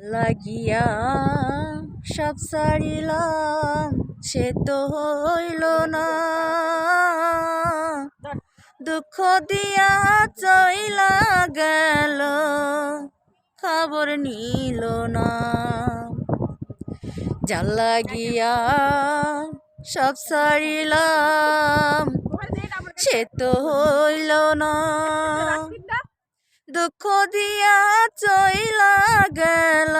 লাগিয়া সব সারিলাম, সে তো হইল না। দুঃখ দিয়া চইলা গেল, খবর নিল না। জাল লাগিয়া সব সারিলাম, সে তো হইল না। দুঃখ দিয়া চইলা গেল,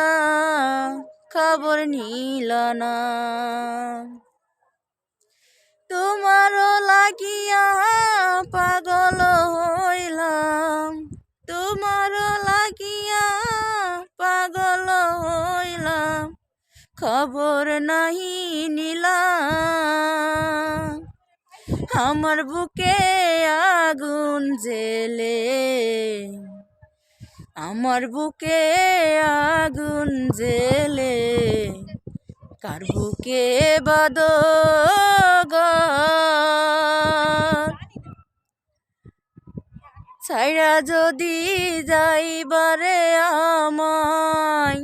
খবর নিল না। তোমারও লাগিয়া পাগল হইলাম, তোমারও লাগিয়া পাগল হইলাম, খবর নাহি নিলাম। আমার বুকে আগুন জেলে আমার বুকে আগুন জেলে, কার বুকে বাদ ছাইরা যদি যাইবারে আমায়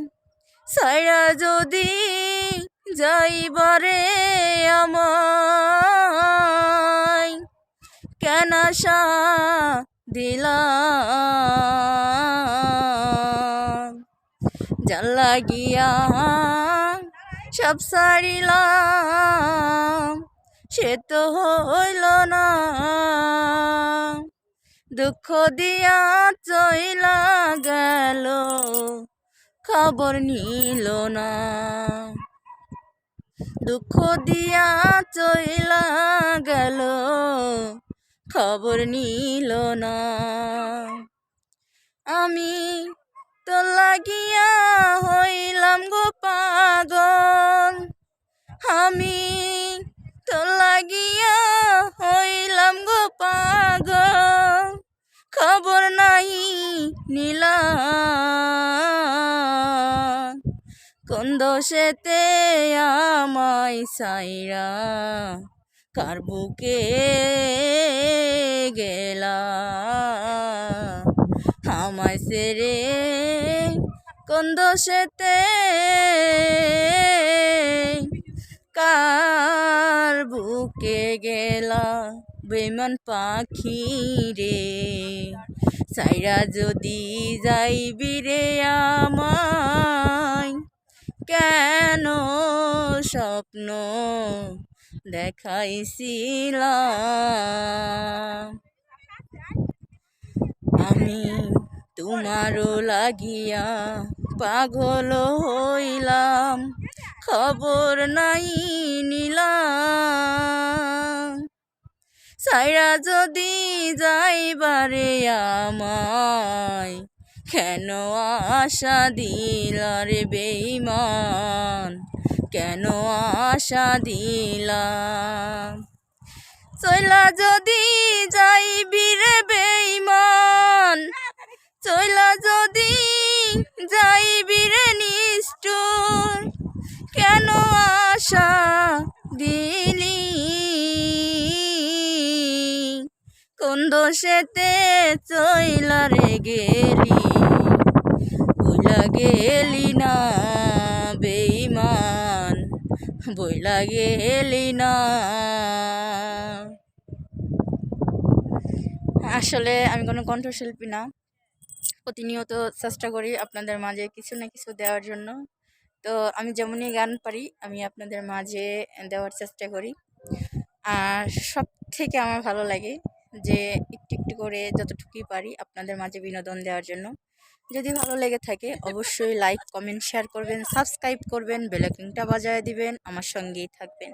ছাইরা যদি যাইবারে আমায়, কেন আশা দিলাম। জাল লাগিয়া সব সারিলাম। সে তো হইল না। দুঃখ দিয়া চইলা গেল, খবর নিল না। দুঃখ দিয়া চইলা গেল খবর নিল না। আমি তো লাগিয়া হইলাম গো পাগল। আমি তো লাগিয়া হইলাম গো পাগল। খবর নাই নীলা কোন দোষেতে আমায় সাইরা কার বুকে গেলা আমায় সেরে কোন দোষেতে কার বুকে গেলা বেমন পাখি রে সাইরা যদি যাইবি রে আমায়, কেন স্বপ্ন দেখাইছিলাম আমি তোমারও লাগিয়া পাগল হইলাম, খবর নাই নিলাম। সাইরা যদি যাইবারে আমায়, কেন আশা দিলারে বেইমান কেন আশা দিলাম? চইলা যদি যাইবি রে বেইমান চইলা যদি যাইবি রে নিষ্ঠুর, কেন আশা দিলি? কোন দোষেতে চইলা রে গেলি? বইলা গেলি না বইলা গেলি না আসলে আমি কোনো কণ্ঠশিল্পী না। প্রতিনিয়ত চেষ্টা করি আপনাদের মাঝে কিছু না কিছু দেওয়ার জন্য। তো আমি যেমনই গান পারি, আমি আপনাদের মাঝে দেওয়ার চেষ্টা করি। আর সব থেকে আমার ভালো লাগে যে একটু একটু করে যতটুকুই পারি আপনাদের মাঝে বিনোদন দেওয়ার জন্য। যদি ভালো লেগে থাকে অবশ্যই লাইক কমেন্ট শেয়ার করবেন সাবস্ক্রাইব করবেন বেলাকিংটা বাজায় দিবেন, আমার সঙ্গেই থাকবেন।